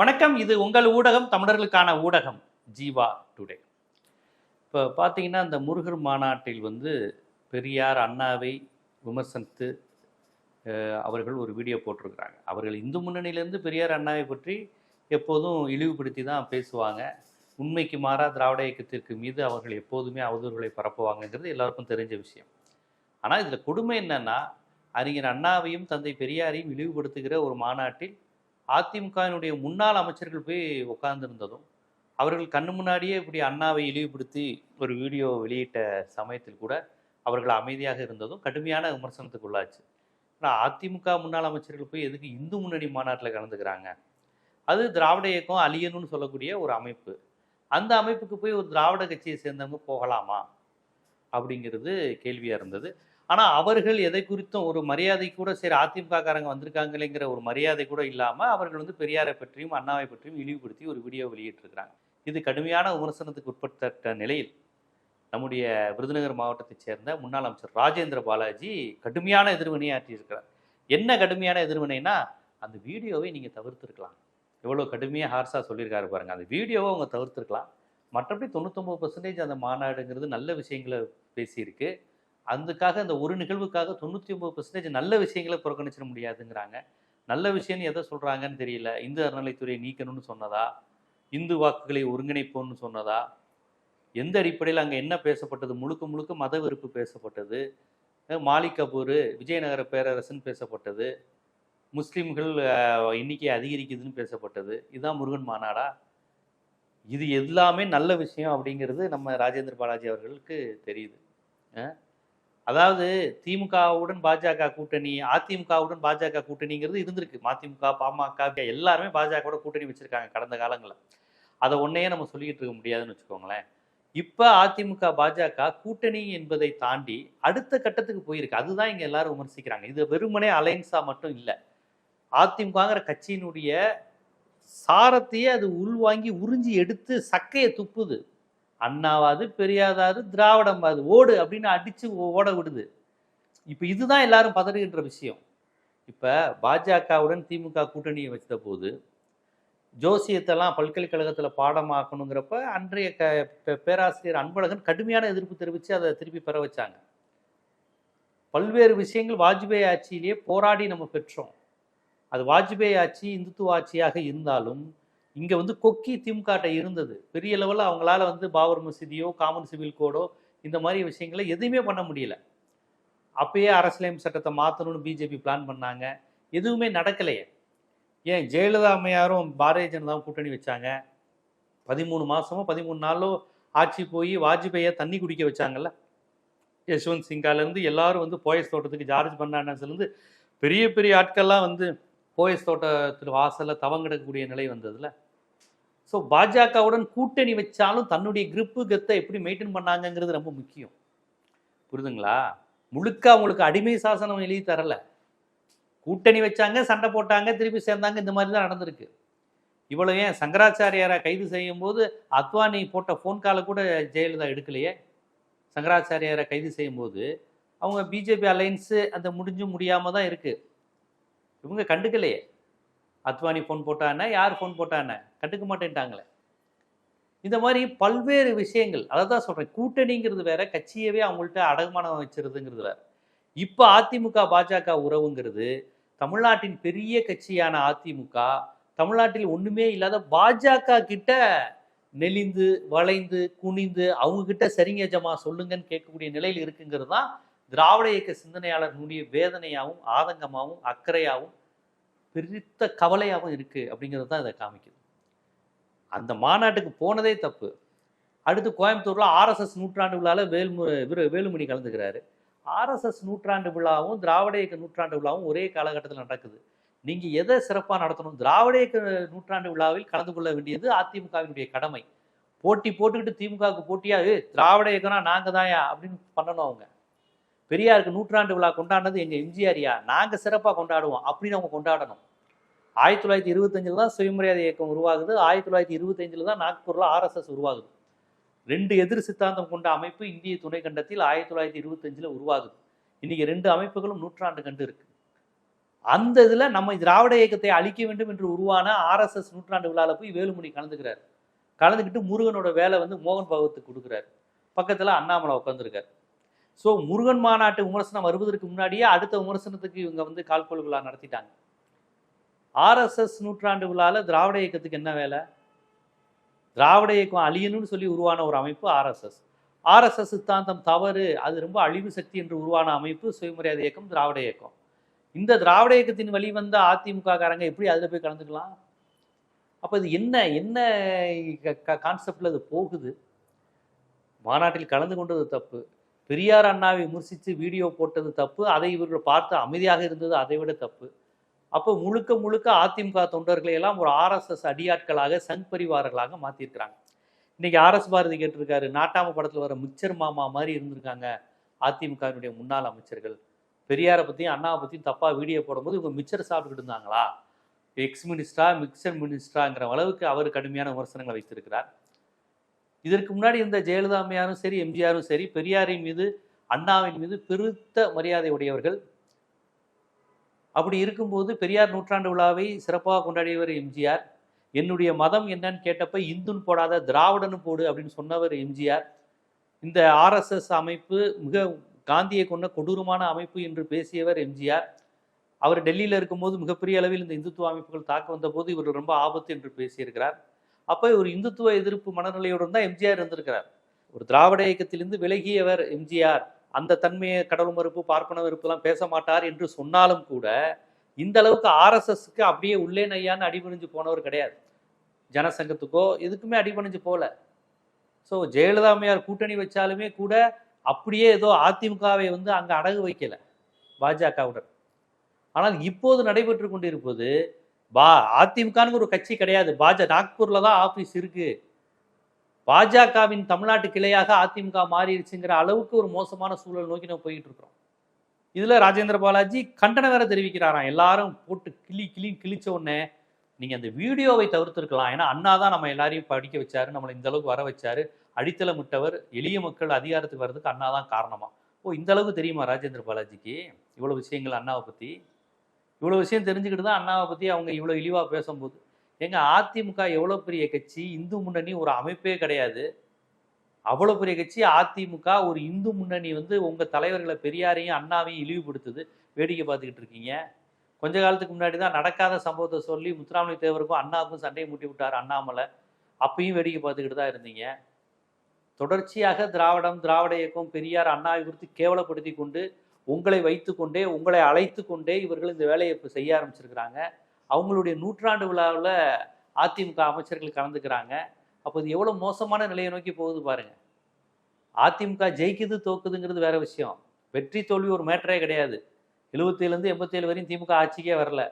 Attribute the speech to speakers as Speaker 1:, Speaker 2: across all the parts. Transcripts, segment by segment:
Speaker 1: வணக்கம். இது உங்கள் ஊடகம் தமிழர்களுக்கான ஊடகம் ஜீவா டுடே. இப்போ பார்த்தீங்கன்னா இந்த முருகர் மாநாட்டில் வந்து பெரியார் அண்ணாவை விமர்சனித்து அவர்கள் ஒரு வீடியோ போட்டிருக்கிறாங்க. அவர்கள் இந்து முன்னணியிலேருந்து பெரியார் அண்ணாவை பற்றி எப்போதும் இழிவுபடுத்தி தான் பேசுவாங்க. உண்மைக்கு மாறா திராவிட இயக்கத்திற்கு மீது அவர்கள் எப்போதுமே அவதூறுகளை பரப்புவாங்கங்கிறது எல்லாருக்கும் தெரிஞ்ச விஷயம். ஆனால் இதில் கொடுமை என்னென்னா அறிஞர் அண்ணாவையும் தந்தை பெரியாரையும் இழிவுபடுத்துகிற ஒரு மாநாட்டில் அதிமுகவினுடைய முன்னாள் அமைச்சர்கள் போய் உட்கார்ந்துருந்ததும் அவர்கள் கண்ணு முன்னாடியே இப்படி அண்ணாவை இழிவுபடுத்தி ஒரு வீடியோ வெளியிட்ட சமயத்தில் கூட அவர்கள் அமைதியாக இருந்ததும் கடுமையான விமர்சனத்துக்கு உள்ளாச்சு. ஆனால் அதிமுக முன்னாள் அமைச்சர்கள் போய் எதுக்கு இந்து முன்னணி மாநாட்டில் கலந்துக்கிறாங்க? அது திராவிட இயக்கம் அழியணும்னு சொல்லக்கூடிய ஒரு அமைப்பு. அந்த அமைப்புக்கு போய் ஒரு திராவிட கட்சியை சேர்ந்தவங்க போகலாமா? அப்படிங்கிறது கேள்வியாக இருந்தது. ஆனால் அவர்கள் எதை குறித்தும் ஒரு மரியாதை கூட சரி அதிமுகக்காரங்க வந்திருக்காங்களேங்கிற ஒரு மரியாதை கூட இல்லாமல் அவர்கள் வந்து பெரியாரை பற்றியும் அண்ணாவை பற்றியும் இழிவுபடுத்தி ஒரு வீடியோ வெளியிட்டிருக்கிறாங்க. இது கடுமையான விமர்சனத்துக்கு உட்பட்ட நிலையில் நம்முடைய விருதுநகர் மாவட்டத்தைச் சேர்ந்த முன்னாள் அமைச்சர் ராஜேந்திர பாலாஜி கடுமையான எதிர்வினையை ஆற்றியிருக்கிறார். என்ன கடுமையான எதிர்வினைனா அந்த வீடியோவை நீங்கள் தவிர்த்துருக்கலாம். எவ்வளோ கடுமையாக ஹார்ஸாக சொல்லியிருக்காரு பாருங்கள் அந்த வீடியோவை அவங்க தவிர்த்துருக்கலாம். மற்றபடி தொண்ணூத்தொம்பது பர்சன்டேஜ் அந்த மாநாடுங்கிறது நல்ல விஷயங்களை பேசியிருக்கு. அதுக்காக அந்த ஒரு நிகழ்வுக்காக தொண்ணூற்றி ஒம்பது பர்சன்டேஜ் நல்ல விஷயங்களை புறக்கணிச்சிட முடியாதுங்கிறாங்க. நல்ல விஷயம்னு எதை சொல்கிறாங்கன்னு தெரியல. இந்து அறநிலைத்துறையை நீக்கணும்னு சொன்னதா? இந்து வாக்குகளை ஒருங்கிணைப்போம்னு சொன்னதா? எந்த அடிப்படையில் அங்கே என்ன பேசப்பட்டது? முழுக்க முழுக்க மத வெறுப்பு பேசப்பட்டது. மாலிக் கபூர் விஜயநகர பேரரசுன்னு பேசப்பட்டது. முஸ்லீம்கள் எண்ணிக்கை அதிகரிக்குதுன்னு பேசப்பட்டது. இதுதான் முருகன் மாநாடா? இது எல்லாமே நல்ல விஷயம் அப்படிங்கிறது நம்ம ராஜேந்திர பாலாஜி அவர்களுக்கு தெரியுது. அதாவது திமுகவுடன் பாஜக கூட்டணி அதிமுகவுடன் பாஜக கூட்டணிங்கிறது இருந்திருக்கு. மதிமுக பாமக எல்லாருமே பாஜகவோட கூட்டணி வச்சிருக்காங்க கடந்த காலங்களில். அதை ஒன்றையே நம்ம சொல்லிக்கிட்டு இருக்க முடியாதுன்னு வச்சுக்கோங்களேன். இப்போ அதிமுக பாஜக கூட்டணி என்பதை தாண்டி அடுத்த கட்டத்துக்கு போயிருக்கு. அதுதான் இங்கே எல்லாரும் விமர்சிக்கிறாங்க. இது வெறுமனே அலைன்ஸாக மட்டும் இல்லை. அதிமுகங்கிற கட்சியினுடைய சாரத்தையே அது உள்வாங்கி உறிஞ்சி எடுத்து சக்கையை துப்புது. அண்ணாவாது பெரியாதாவது திராவிடமாவது ஓடு அப்படின்னு அடிச்சு ஓட விடுது. இப்போ இதுதான் எல்லாரும் பதறுகின்ற விஷயம். இப்போ பாஜகவுடன் திமுக கூட்டணியை வச்ச போது ஜோசியத்தெல்லாம் பல்கலைக்கழகத்தில் பாடமாக்கணுங்கிறப்ப அன்றைய க பே- பேராசிரியர் அன்பழகன் கடுமையான எதிர்ப்பு தெரிவித்து அதை திருப்பி பெற வச்சாங்க. பல்வேறு விஷயங்கள் வாஜ்பேயி ஆட்சியிலேயே போராடி நம்ம பெற்றோம். அது வாஜ்பேயி ஆட்சி இந்துத்துவ ஆட்சியாக இருந்தாலும் இங்கே வந்து கொக்கி திமுகட்ட இருந்தது. பெரிய லெவலில் அவங்களால வந்து பாபர் மசூதியோ காமன் சிவில் கோடோ இந்த மாதிரி விஷயங்களை எதுவுமே பண்ண முடியல. அப்பயே அரசியலமைப்பு சட்டத்தை மாற்றணும்னு பிஜேபி பிளான் பண்ணாங்க. எதுவுமே நடக்கலையே. ஏன் ஜெயலலிதா அம்மையாரும் பாரதிய ஜனதாவும் கூட்டணி வச்சாங்க? பதிமூணு மாதமோ பதிமூணு நாளோ ஆட்சி போய் வாஜ்பேயை தண்ணி குடிக்க வச்சாங்கல்ல? யஷ்வந்த் சிங்காலேருந்து எல்லாரும் வந்து போயஸ் தோட்டத்துக்கு ஜார்ஜ் பர்னாண்டஸ்லேருந்து பெரிய பெரிய ஆட்கள்லாம் வந்து போயஸ் தோட்டத்தில் வாசலில் தவங்கிடக்கூடிய நிலை வந்ததுல. ஸோ பாஜகவுடன் கூட்டணி வச்சாலும் தன்னுடைய கிரிப்பு கெத்தை எப்படி மெயின்டைன் பண்ணாங்கங்கிறது ரொம்ப முக்கியம். புரிதுங்களா? முழுக்க அவங்களுக்கு அடிமை சாசனம் எழுதி தரல. கூட்டணி வச்சாங்க சண்டை போட்டாங்க திருப்பி சேர்ந்தாங்க இந்த மாதிரி தான் நடந்திருக்கு. இவ்வளோ ஏன்? சங்கராச்சாரியாரை கைது செய்யும் போது அத்வானி போட்ட ஃபோன் காலை கூட ஜெயலலிதா எடுக்கலையே? சங்கராச்சாரியாரை கைது செய்யும்போது அவங்க பிஜேபி அலைன்ஸு அந்த முடிஞ்சும் முடியாமல் தான் இருக்குது இவங்க கண்டுக்கலையே. அத்வானி ஃபோன் போட்டானே யார் ஃபோன் போட்டானே கண்டுக்க மாட்டேன்ட்டாங்களே. இந்த மாதிரி பல்வேறு விஷயங்கள் அதை தான் சொல்கிறேன் கூட்டணிங்கிறது வேற கட்சியவே அவங்கள்ட்ட அடகுமானம் வச்சிருதுங்கிறது வேற. இப்போ அதிமுக பாஜக உறவுங்கிறது தமிழ்நாட்டின் பெரிய கட்சியான அதிமுக தமிழ்நாட்டில் ஒன்றுமே இல்லாத பாஜக கிட்ட நெளிந்து வளைந்து குனிந்து அவங்க கிட்ட சரிங்க ஜமா சொல்லுங்கன்னு கேட்கக்கூடிய நிலையில் இருக்குங்கிறது தான் திராவிட இயக்க சிந்தனையாளர்களுடைய வேதனையாகவும் ஆதங்கமாகவும் அக்கறையாகவும் பெருத்த கவலையாகவும் இருக்குது அப்படிங்கிறது தான் இதை காமிக்குது. அந்த மாநாட்டுக்கு போனதே தப்பு. அடுத்து கோயம்புத்தூரில் ஆர்எஸ்எஸ் நூற்றாண்டு விழாவில் வேல்மு விரு- வேலுமணி கலந்துக்கிறாரு. ஆர்எஸ்எஸ் நூற்றாண்டு விழாவும் திராவிட இயக்க நூற்றாண்டு விழாவும் ஒரே காலகட்டத்தில் நடக்குது. நீங்கள் எதை சிறப்பாக நடத்தணும்? திராவிட இயக்க நூற்றாண்டு விழாவில் கலந்து கொள்ள வேண்டியது அதிமுகவினுடைய கடமை. போட்டி போட்டுக்கிட்டு திமுகவுக்கு போட்டியாக திராவிட இயக்கம்னா நாங்கள் தான்யா அப்படின்னு பண்ணணும் அவங்க. பெரியாருக்கு நூற்றாண்டு விழா கொண்டாடினது எங்கள் எம்ஜிஆரியா நாங்கள் சிறப்பாக கொண்டாடுவோம். அப்படின்னு அவங்க கொண்டாடணும். ஆயிரத்தி தொள்ளாயிரத்தி இருபத்தஞ்சில் தான் சுயமரியாதை இயக்கம் உருவாகுது. ஆயிரத்தி தொள்ளாயிரத்தி இருபத்தஞ்சில் தான் நாக்பூரில் ஆர்எஸ்எஸ் உருவாகுது. ரெண்டு எதிர் சித்தாந்தம் கொண்ட அமைப்பு இந்திய துணை கண்டத்தில் ஆயிரத்தி தொள்ளாயிரத்தி இருபத்தஞ்சில் உருவாகுது. இன்றைக்கி ரெண்டு அமைப்புகளும் நூற்றாண்டு கண்டு இருக்கு. அந்த இதில் நம்ம திராவிட இயக்கத்தை அழிக்க வேண்டும் என்று உருவான ஆர்எஸ்எஸ் நூற்றாண்டு விழாவில் போய் வேலுமணி கலந்துக்கிறார். கலந்துக்கிட்டு முருகனோட வேலை வந்து மோகன் பகவத்துக்கு கொடுக்குறாரு. பக்கத்தில் அண்ணாமலை உட்காந்துருக்காரு ஸோ முருகன் மாநாட்டு விமர்சனம் வருவதற்கு முன்னாடியே அடுத்த விமர்சனத்துக்கு இவங்க வந்து கால்கோள் விழா நடத்திட்டாங்க. ஆர்எஸ்எஸ் நூற்றாண்டு விழால திராவிட இயக்கத்துக்கு என்ன வேலை? திராவிட இயக்கம் அழியணும்னு சொல்லி உருவான ஒரு அமைப்பு ஆர்எஸ்எஸ் ஆர்எஸ்எஸ் சித்தாந்தம் தவறு அது ரொம்ப அழிவு சக்தி என்று உருவான அமைப்பு சுயமரியாதை இயக்கம் திராவிட இயக்கம். இந்த திராவிட இயக்கத்தின் வழி வந்த அதிமுக காரங்க எப்படி அதில் போய் கலந்துக்கலாம்? அப்போ இது என்ன என்ன கான்செப்டில் அது போகுது? மாநாட்டில் கலந்து கொண்டது தப்பு. பெரியார் அண்ணாவை விமர்சித்து வீடியோ போட்டது தப்பு அதை இவர்கள் பார்த்து அமைதியாக இருந்தது அதை விட தப்பு. அப்போ முழுக்க முழுக்க அதிமுக தொண்டர்களை எல்லாம் ஒரு ஆர்எஸ்எஸ் அடியாட்களாக சங் பரிவாரர்களாக மாற்றிருக்கிறாங்க இன்னைக்கு ஆர்எஸ் பாரதி கேட்டிருக்காரு நாட்டாம படத்தில் வர மிச்சர் மாமா மாதிரி இருந்திருக்காங்க அதிமுகவினுடைய முன்னாள் அமைச்சர்கள். பெரியாரை பற்றியும் அண்ணாவை பற்றியும் தப்பாக வீடியோ போடும்போது இவங்க மிச்சர் சாப்பிட்டுட்டு இருந்தாங்களா? எக்ஸ் மினிஸ்டரா மிக்சர் மினிஸ்டராங்கிற அளவுக்கு அவர் கடுமையான விமர்சனங்களை வைத்திருக்கிறார். இதற்கு முன்னாடி இருந்த ஜெயலலிதா அம்மையாரும் சரி எம்ஜிஆரும் சரி பெரியாரின் மீது அண்ணாவின் மீது பெருத்த மரியாதை உடையவர்கள். அப்படி இருக்கும்போது பெரியார் நூற்றாண்டு விழாவை சிறப்பாக கொண்டாடியவர் எம்ஜிஆர். என்னுடைய மதம் என்னன்னு கேட்டப்ப இந்துன்னு போடாத திராவிடன்னு போடு அப்படின்னு சொன்னவர் எம்ஜிஆர். இந்த ஆர்எஸ்எஸ் அமைப்பு மிக காந்தியை கொண்ட கொடூரமான அமைப்பு என்று பேசியவர் எம்ஜிஆர். அவர் டெல்லியில் இருக்கும்போது மிகப்பெரிய அளவில் இந்த இந்துத்துவ அமைப்புகள் தாக்க வந்தபோது இவர் ரொம்ப ஆபத்து என்று பேசியிருக்கிறார். அப்போ ஒரு இந்துத்துவ எதிர்ப்பு மனநிலையுடன் தான் எம்ஜிஆர் இருந்திருக்கிறார். ஒரு திராவிட இயக்கத்திலிருந்து விலகியவர் எம்ஜிஆர் அந்த தன்மையை கடவுள் மறுப்பு பார்ப்பன மறுப்புலாம் பேச மாட்டார் என்று சொன்னாலும் கூட இந்த அளவுக்கு ஆர்எஸ்எஸ்க்கு அப்படியே உள்ளே நையான்னு அடிபணிஞ்சு போனவர் கிடையாது. ஜனசங்கத்துக்கோ எதுக்குமே அடிபணிஞ்சு போல. ஸோ ஜெயலலிதா அம்மையார் கூட்டணி வச்சாலுமே கூட அப்படியே ஏதோ அதிமுகவை வந்து அங்கே அடகு வைக்கலை பாஜகவுடன். ஆனால் இப்போது நடைபெற்று கொண்டிருப்பது பா அதிமுகன்னு ஒரு கட்சி கிடையாது. பாஜ நாக்பூரில் தான் ஆபீஸ் இருக்குது பாஜகவின் தமிழ்நாட்டு கிளையாக அதிமுக மாறிடுச்சுங்கிற அளவுக்கு ஒரு மோசமான சூழல் நோக்கி நம்ம போயிட்டு இருக்கிறோம். இதில் ராஜேந்திர பாலாஜி கண்டனம் வேற தெரிவிக்கிறாராம். எல்லாரும் போட்டு கிளி கிளி கிழிச்ச உடனே நீங்கள் அந்த வீடியோவை தவிர்த்துருக்கலாம். ஏன்னா அண்ணா தான் நம்ம எல்லாரையும் படிக்க வச்சாரு நம்மளை இந்த அளவுக்கு வர வச்சாரு. அடித்தளமிட்டவர் எளிய மக்கள் அதிகாரத்துக்கு வர்றதுக்கு அண்ணா தான் காரணமா. ஓ இந்த அளவுக்கு தெரியுமா ராஜேந்திர பாலாஜிக்கு? இவ்வளோ விஷயங்கள் அண்ணாவை பற்றி இவ்வளோ விஷயம் தெரிஞ்சுக்கிட்டு தான் அண்ணாவை பற்றி அவங்க இவ்வளோ இழிவாக பேசும்போது. எங்க அதிமுக எவ்வளோ பெரிய கட்சி? இந்து முன்னணி ஒரு அமைப்பே கிடையாது. அவ்வளோ பெரிய கட்சி அதிமுக ஒரு இந்து முன்னணி வந்து உங்கள் தலைவர்களை பெரியாரையும் அண்ணாவையும் இழிவுபடுத்துது. வேடிக்கை பார்த்துக்கிட்டு இருக்கீங்க. கொஞ்ச காலத்துக்கு முன்னாடி தான் நடக்காத சம்பவத்தை சொல்லி முத்துராமலை தேவருக்கும் அண்ணாவுக்கும் சண்டையை மூட்டி விட்டார் அண்ணாமலை. அப்பயும் வேடிக்கை பார்த்துக்கிட்டு தான் இருந்தீங்க. தொடர்ச்சியாக திராவிடம் திராவிட இயக்கம் பெரியார் அண்ணாவை குறித்து கேவலப்படுத்தி கொண்டு உங்களை வைத்துக்கொண்டே உங்களை அழைத்து கொண்டே இவர்கள் இந்த வேலையை இப்போ செய்ய ஆரம்பிச்சிருக்கிறாங்க. அவங்களுடைய நூற்றாண்டு விழாவில் அதிமுக அமைச்சர்கள் கலந்துக்கிறாங்க. அப்போ இது எவ்வளோ மோசமான நிலையை நோக்கி போகுது பாருங்க. அதிமுக ஜெயிக்குது தோக்குதுங்கிறது வேற விஷயம். வெற்றி தோல்வி ஒரு மேட்டரே கிடையாது. எழுபத்தேழுலேருந்து எண்பத்தேழு வரையும் திமுக ஆட்சிக்கே வரல.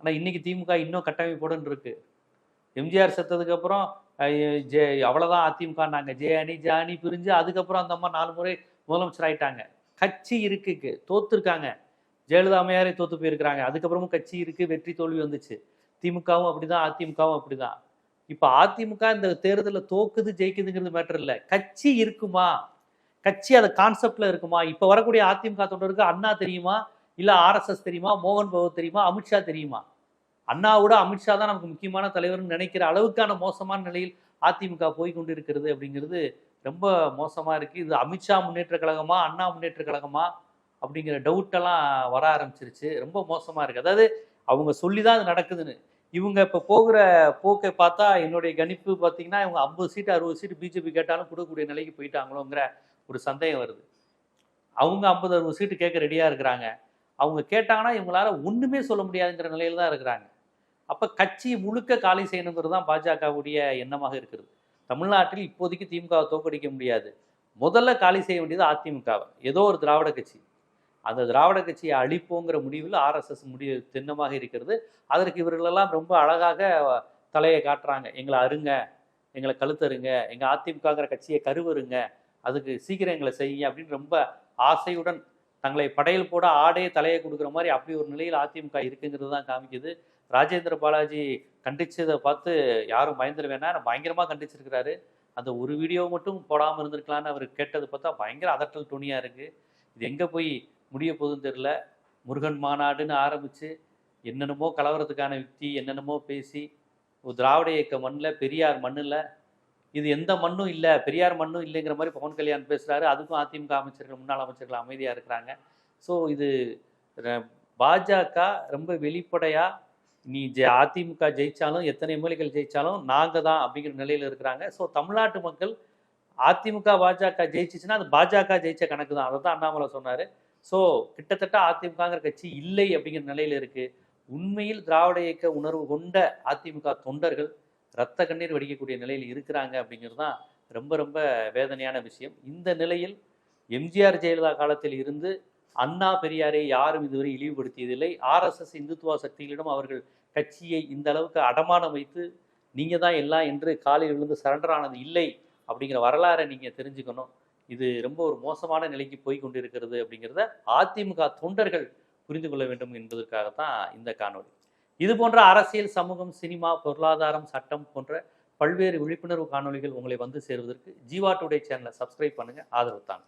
Speaker 1: ஆனால் இன்னைக்கு திமுக இன்னும் கட்டமைப்புடன் இருக்கு. எம்ஜிஆர் செத்ததுக்கப்புறம் ஜெ அவ்வளோதான் அதிமுக நாங்கள் ஜே அணி ஜே அணி பிரிஞ்சு அதுக்கப்புறம் அந்த அம்மா நாலு முறை முதலமைச்சர் ஆயிட்டாங்க. கட்சி இருக்குக்கு தோத்துருக்காங்க. ஜெயலலிதா அம்மையாரே தோத்து போயிருக்கிறாங்க. அதுக்கப்புறமும் கட்சி இருக்கு வெற்றி தோல்வி வந்துச்சு. திமுகவும் அப்படிதான் அதிமுகவும் அப்படிதான். இப்ப அதிமுக இந்த தேர்தலில் தோக்குது ஜெயிக்குதுங்கிறது மேட்டர் இல்லை. கட்சி இருக்குமா? கட்சி அந்த கான்செப்ட்ல இருக்குமா? இப்ப வரக்கூடிய அதிமுக தொண்டருக்கு அண்ணா தெரியுமா? இல்ல ஆர்எஸ்எஸ் தெரியுமா? மோகன் பகவத் தெரியுமா? அமித்ஷா தெரியுமா? அண்ணாவோட அமித்ஷா தான் நமக்கு முக்கியமான தலைவர்னு நினைக்கிற அளவுக்கான மோசமான நிலையில் அதிமுக போய் கொண்டு இருக்கிறது அப்படிங்கிறது ரொம்ப மோசமாக இருக்குது இது அமித்ஷா முன்னேற்ற கழகமா அண்ணா முன்னேற்ற கழகமா அப்படிங்கிற டவுட்டெல்லாம் வர ஆரம்பிச்சிருச்சு. ரொம்ப மோசமாக இருக்குது அதாவது அவங்க சொல்லி தான் அது நடக்குதுன்னு. இவங்க இப்போ போகிற போக்கை பார்த்தா என்னுடைய கணிப்பு பார்த்தீங்கன்னா இவங்க ஐம்பது சீட்டு அறுபது சீட்டு பிஜேபி கேட்டாலும் கொடுக்கக்கூடிய நிலைக்கு போயிட்டாங்களோங்கிற ஒரு சந்தேகம் வருது. அவங்க ஐம்பது அறுபது சீட்டு கேட்க ரெடியாக இருக்கிறாங்க. அவங்க கேட்டாங்கன்னா இவங்களால ஒன்றுமே சொல்ல முடியாதுங்கிற நிலையில தான் இருக்கிறாங்க. அப்போ கட்சி முழுக்க காலி செய்யணுங்கிறது தான் பாஜகவுடைய எண்ணமாக இருக்கிறது. தமிழ்நாட்டில் இப்போதைக்கு திமுகவை தோக்கடிக்க முடியாது. முதல்ல காலி செய்ய வேண்டியது அதிமுகவை. ஏதோ ஒரு திராவிட கட்சி. அந்த திராவிட கட்சியை அழிப்போங்கிற முடிவில் ஆர்எஸ்எஸ் முடிவு திண்ணமாக இருக்கிறது. அதற்கு இவர்களெல்லாம் ரொம்ப அழகாக தலையை காட்டுறாங்க. எங்களை அருங்க எங்களை கழுத்தருங்க எங்கள் அதிமுகங்கிற கட்சியை கருவருங்க அதுக்கு சீக்கிரம் எங்களை செய்யுங்க அப்படின்னு ரொம்ப ஆசையுடன் தங்களை படையல் போட ஆடே தலையை கொடுக்குற மாதிரி அப்படி ஒரு நிலையில் அதிமுக இருக்குங்கிறது தான் காமிக்குது. ராஜேந்திர பாலாஜி கண்டிச்சதை பார்த்து யாரும் பயந்துட வேணாம் பயங்கரமாக கண்டிச்சிருக்கிறாரு. அந்த ஒரு வீடியோ மட்டும் போடாமல் இருந்திருக்கலான்னு அவர் கேட்டது பார்த்தா பயங்கர அதட்டல் துணியாக இருக்குது இது எங்கே போய் முடிய போகுதுன்னு தெரில முருகன் மாநாடுன்னு ஆரம்பித்து என்னென்னமோ கலவரத்துக்கான யுக்தி என்னென்னமோ பேசி ஒரு திராவிட இயக்க மண்ணில் பெரியார் மண்ணில் இது எந்த மண்ணும் இல்லை. பெரியார் மண்ணும் இல்லைங்கிற மாதிரி பவன் கல்யாண் பேசுகிறாரு அதுக்கும் அதிமுக அமைச்சர்கள் முன்னாள் அமைச்சர்கள் அமைதியாக இருக்கிறாங்க. ஸோ இது ர- பாஜக ரொம்ப வெளிப்படையாக நீ ஜெ அதிமுக ஜெயித்தாலும் எத்தனை எம்எல்ஏக்கள் ஜெயித்தாலும் நாங்கள் தான் அப்படிங்கிற நிலையில் இருக்கிறாங்க. ஸோ தமிழ்நாட்டு மக்கள் அதிமுக பாஜக ஜெயிச்சிச்சுன்னா அது பாஜக ஜெயிச்ச கணக்கு தான். அதை தான் அண்ணாமலை சொன்னார். ஸோ கிட்டத்தட்ட அதிமுகங்கிற கட்சி இல்லை அப்படிங்கிற நிலையில் இருக்குது உண்மையில் திராவிட இயக்க உணர்வு கொண்ட அதிமுக தொண்டர்கள் ரத்த கண்ணீர் வடிக்கக்கூடிய நிலையில் இருக்கிறாங்க அப்படிங்கிறது தான் ரொம்ப ரொம்ப வேதனையான விஷயம். இந்த நிலையில் எம்ஜிஆர் ஜெயலலிதா காலத்தில் இருந்து அண்ணா பெரியாரை யாரும் இதுவரை இழிவுபடுத்தியதில்லை. ஆர்எஸ்எஸ் இந்துத்துவ சக்திகளிடம் அவர்கள் கட்சியை இந்த அளவுக்கு அடமானம் வைத்து நீங்கள் தான் எல்லாம் என்று காலில் விழுந்து சரண்டர் ஆனது இல்லை அப்படிங்கிற வரலாறை நீங்கள் தெரிஞ்சுக்கணும். இது ரொம்ப ஒரு மோசமான நிலைக்கு போய் கொண்டிருக்கிறது அப்படிங்கிறத அதிமுக தொண்டர்கள் புரிந்து கொள்ள வேண்டும் என்பதற்காகத்தான் இந்த காணொளி. இது போன்ற அரசியல் சமூகம் சினிமா பொருளாதாரம் சட்டம் போன்ற பல்வேறு விழிப்புணர்வு காணொளிகள் உங்களை வந்து சேருவதற்கு ஜீவா டுடே சேனலை சப்ஸ்கிரைப் பண்ணுங்க. ஆதரவு தாங்க.